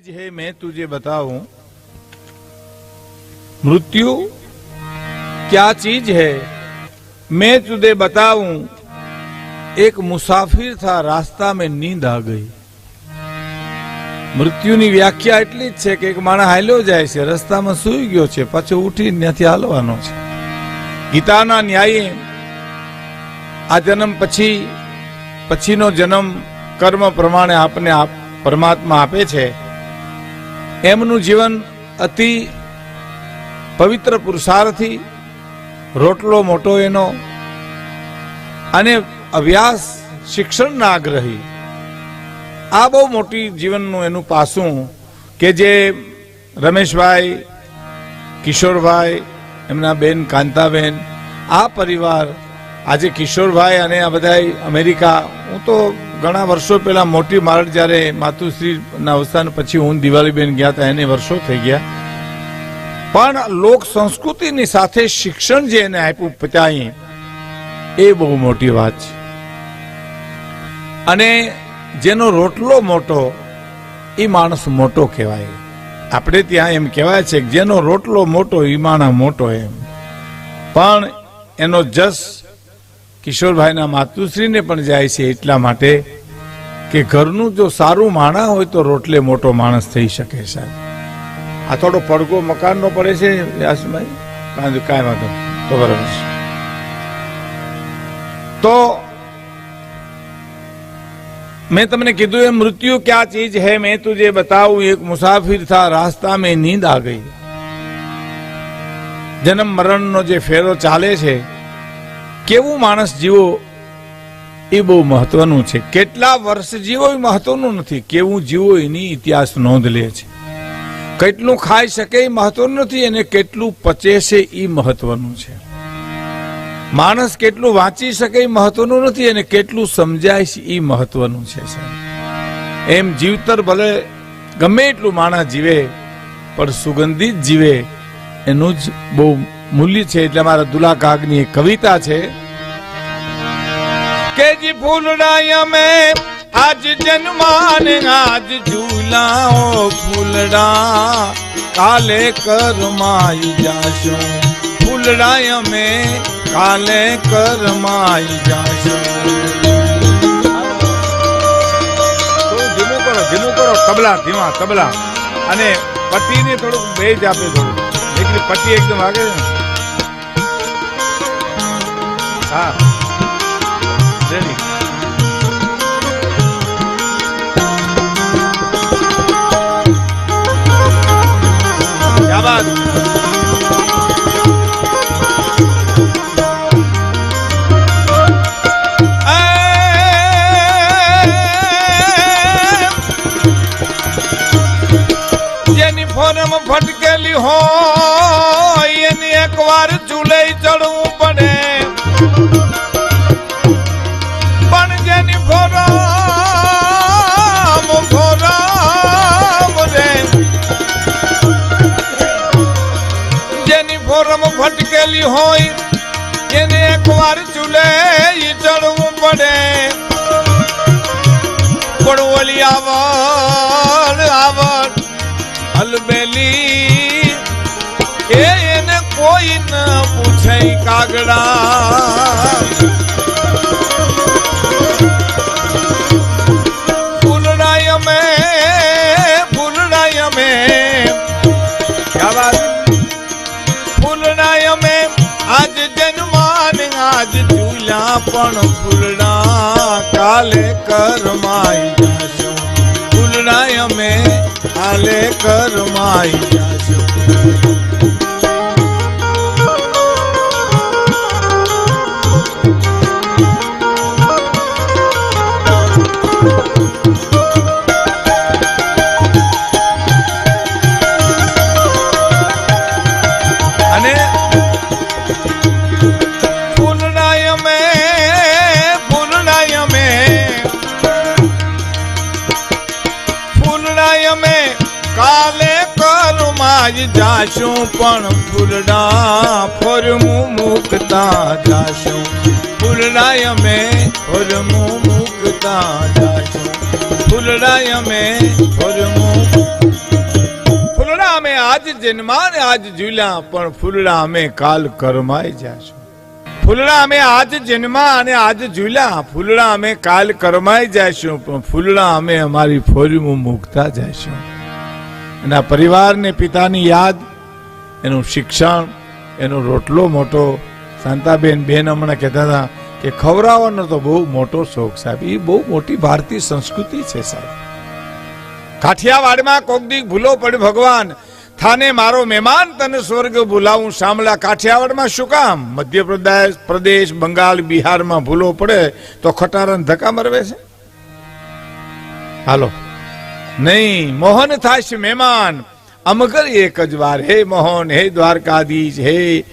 चीज है मैं तुझे बताऊं मृत्यु क्या चीज है मैं तुझे बताऊं એક મુસાફિર થા રાસ્તા મેં નીંદ આ ગઈ મૃત્યુની વ્યાખ્યા એટલી જ છે કે એક માણસ હાલ્યો જાય છે રસ્તામાં સૂઈ ગયો છે પાછો ઉઠી ત્યાંથી હાલવાનો છે ગીતાના ન્યાયે આ જન્મ પછી પછીનો જન્મ કર્મ પ્રમાણે આપને આપ પરમાત્મા આપે છે એમનું જીવન અતિ પવિત્ર પુરુષાર્થી રોટલો મોટો એનો અને અભ્યાસ શિક્ષણના આગ્રહી. આ બહુ મોટી જીવનનું એનું પાસું કે જે રમેશભાઈ, કિશોરભાઈ, એમના બેન કાંતાબેન, આ પરિવાર આજે કિશોરભાઈ અને આ બધા અમેરિકા, હું તો ઘણા વર્ષો પહેલા મોટી મારડ જ્યારે માતુશ્રીના અવસાન પછી હું દિવાળીબેન ગયા હતા, એને વર્ષો થઈ ગયા. પણ લોક સંસ્કૃતિની સાથે શિક્ષણ જે એને આપ્યું પિતાએ એ બહુ મોટી વાત છે. અને જેનો રોટલો મોટો, એ માણસ મોટો કહેવાય. આપણે ત્યાં એમ કહેવાય છે કે જેનો રોટલો મોટો, એ માણસ મોટો એમ. પણ એનો જસ કિશોરભાઈના માતુશ્રીને પણ જાય છે એટલા માટે કે ઘરનું જો સારું માણા હોય તો રોટલે મોટો માણસ થઈ શકે સાહેબ. આ થોડો પડઘો મકાનનો પડે છે, વ્યાસભાઈ? કાંઈ વાંધો તો બરાબર છે. તો મેં તમને કીધું એ મૃત્યુ ક્યા ચીજ હે? મેં તું જે બતાવું. એક મુસાફિર થા, રાસ્તા મેં નીંદ આ ગઈ. જન્મ મરણનો જે ફેરો ચાલે છે કેવું માણસ જીવો એ બહુ મહત્વનું છે. કેટલા વર્ષ જીવો એ મહત્વનું નથી. કેવું જીવો એની ઇતિહાસ નોંધ લે છે. કેટલું ખાઈ શકે એ મહત્વનું નથી અને કેટલું પચે છે એ મહત્વનું છે. માણસ કેટલું વાંચી શકે એ મહત્વનું નથી અને કેટલું સમજાય છે એ મહત્વનું છે એમ જીવતર ભલે ગમે એટલું માણસ જીવે, પણ સુગંધિત જીવે, એનું જ બહુ મૂલ્ય છે એટલે મારા દુલા કાગની એક કવિતા છે. કે જી ફૂલડાયા મેં આજ જન્માન આજ ઝૂલાઓ ફૂલડા. કાલે કરમાઈ જાશો, ફૂલડાયા મેં કાલે કરમાઈ જાશો. ધીમું કરો ધીમું કરો, તબલા, ધીમા, તબલા. અને પટ્ટીને થોડુંક ભેજ આપે થોડું એટલે પટ્ટી એકદમ ને? હા. રેડી બાદ જેની ફોરમ ફટકેલી હોય પણ આવણ હલબેલી એ એને કોઈ ન પૂછે કાગડા. ફૂલડાય અમે ફૂલડાય અમે ફૂલડાય અમે આજ જન્માન, આજ ઝૂલા પણ ફૂલડા કાલે કરમાઈ કાલે કરમાઈ કરમાઈ જાશું, પણ ફૂલડા ફરમું મુકતા જાશું. ફૂલડાય અમે ફરમું મુકતા જાશું. ફૂલડાય અમે ફરમું આજ જન્મા ને આજ ઝૂલ્યા, પણ ફૂલડા અમે કાલ કરમાઈ જાશું. ફૂલડા અમે આજ જન્મા અને આજ ઝૂલ્યા ફૂલડા અમે કાલ કરમાઈ જાશું, પણ ફૂલડા અમે અમારી ફોરીમાં મૂકતા જઈશું એના પરિવારને, પિતાની યાદ, એનું શિક્ષણ, એનો રોટલો મોટો. શાંતાબેન, બેન હમણાં કહેતા હતા કે ખવડાવવાનો તો બહુ મોટો શોખ સાહેબ. એ બહુ મોટી ભારતીય સંસ્કૃતિ છે સાહેબ. કાઠિયાવાડમાં કોક દી ભૂલો પડ ભગવાન. થાને મારો મહેમાન, તને સ્વર્ગ ભૂલાવું. સાંભળા કાઠિયાવાડમાં શું કામ? મધ્યપ્રદેશ, પ્રદેશ, બંગાળ, બિહારમાં ભૂલો પડે તો ખટારાને ધક્કા મરવે છે? હાલો. નહીં, મોહન થાશ મહેમાન. અમગર એક જ વાર. હે મોહન, હે દ્વારકાધીશ, હે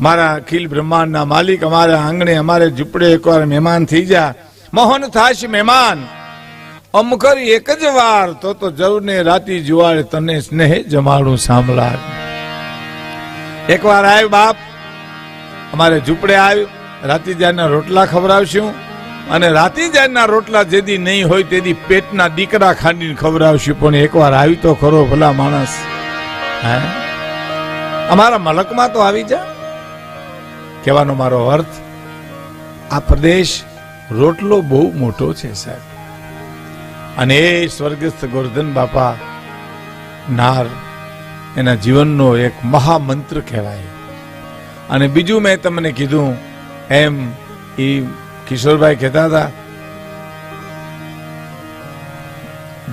મારા અખિલ બ્રહ્માંડના માલિક, અમારા આંગણે, અમારે ઝૂંપડે એકવાર મહેમાન થઈ જા. મોહન થાશ મહેમાન અમકર એક જ વાર. તો તો જરૂરને રાતી જુવાળે તને સ્નેહ જમાડું સાંભળા એકવાર આવ્યો બાપ, અમારે ઝૂંપડે આવ્યું. રાતી જારના રોટલા ખવડાવશું. અને રાતી જાયના રોટલા જેદી નહીં હોય તેદી પેટના દીકરા ખાંડીને ખવડાવશું. પણ એકવાર આવી તો ખરો ભલા માણસ. હે? અમારા મલકમાં તો આવી જા. કહેવાનો મારો અર્થ, આ પ્રદેશ રોટલો બહુ મોટો છે, સાહેબ. અને એ સ્વર્ગસ્થ ગોરધન બાપા નાર એના જીવનનો એક મહામંત્ર કહેવાય. અને બીજું મેં તમને કીધું, એમ એ કિશોરભાઈ કહેતા હતા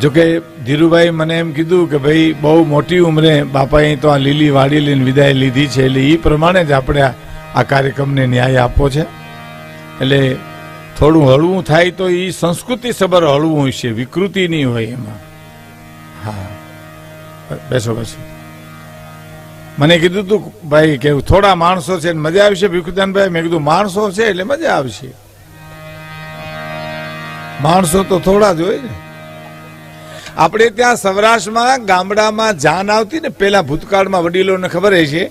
જોકે ધીરુભાઈ મને એમ કીધું કે ભાઈ બહુ મોટી ઉંમરે બાપાએ તો આ લીલી વાડી લઈને વિદાય લીધી છે, એટલે એ પ્રમાણે જ આપણે આ- કાર્યક્રમને ન્યાય આપવો છે. એટલે થોડું હળવું થાય તો એ સંસ્કૃતિ સબર હળવું છે, વિકૃતિ નહીં હોય એમાં. હા. બેસો બેસો. મને કીધું તું, ભાઈ, કે થોડા માણસો છે મજા આવશે ભીખુદાનભાઈ મેં કીધું, માણસો છે એટલે મજા આવશે. માણસો તો થોડા જ હોય ને. આપણે ત્યાં સૌરાષ્ટ્રમાં, ગામડામાં જાન આવતી ને પેલા ભૂતકાળમાં વડીલોને ખબર છે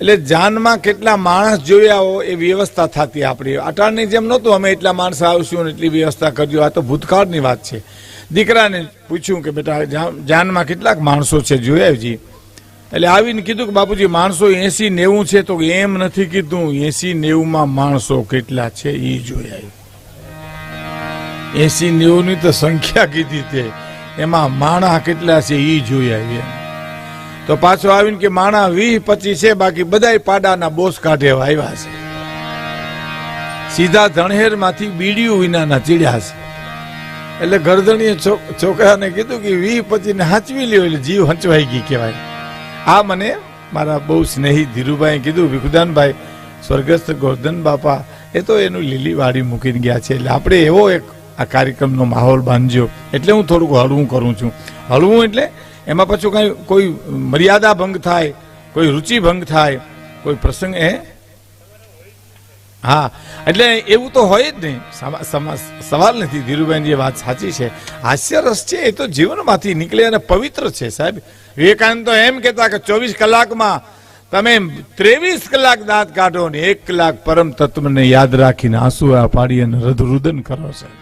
એટલે જાનમાં કેટલા માણસ જોયા હો, એ વ્યવસ્થા થતી આપણી. અટાણની જેમ નહોતું, અમે એટલા માણસ આવશું ને એટલી વ્યવસ્થા કરજો. આ તો ભૂતકાળની વાત છે. દીકરાને પૂછ્યું કે, બેટા જાનમાં કેટલાક માણસો છે? જોયા જી. એટલે આવીને કીધું કે, બાપુજી, માણસો એસી નેવું છે. તો એમ નથી કીધું, એસી નેવું માં માણસો કેટલા છે? એ જોયા એસી નેવુંની તો સંખ્યા કીધી તે. એમાં માણા કેટલા છે એ જોઈ આવીએ. તો પાછો આવીને કે માણા વીસ, પચીસ છે, બાકી બધાય પાડાના બોસ કાઢે આવ્યા છે. સીધા ધણહેરમાંથી બીડીયું વિનાના ચીડ્યા છે. એટલે ગરદણીએ છોક- છોકરાને કીધું કે વીસ, પચીસ ને હાંચવી લ્યો, એટલે જીવ હંચવાઈ ગઈ કહેવાય. આ મને મારા બહુ સ્નેહી ધીરુભાઈ કીધું, વિખુદાનભાઈ, સ્વર્ગસ્થ ગોર્ધન બાપા, એ તો એનું લીલી વાડી મૂકીને ગયા છે, એટલે આપણે એવો એક આ કાર્યક્રમનો માહોલ બાંધ્યો. એટલે હું થોડુંક હળવું કરું છું. હળવું એટલે એમાં પાછું કાંઈ કોઈ મર્યાદા ભંગ થાય, કોઈ રુચિ ભંગ થાય, કોઈ પ્રસંગ એ હા. એટલે એવું તો હોય જ નહીં. સવાલ નથી. ધીરુભાઈની વાત સાચી છે. હાસ્યરસ છે, એ તો જીવનમાંથી નીકળે અને પવિત્ર છે, સાહેબ. વિવેકાનંદ તો એમ કહેતા કે ચોવીસ કલાકમાં તમે ત્રેવીસ કલાક દાંત કાઢો ને એક કલાક પરમ તત્વને યાદ રાખીને આંસુ પાડી અને રુદન કરો, સાહેબ.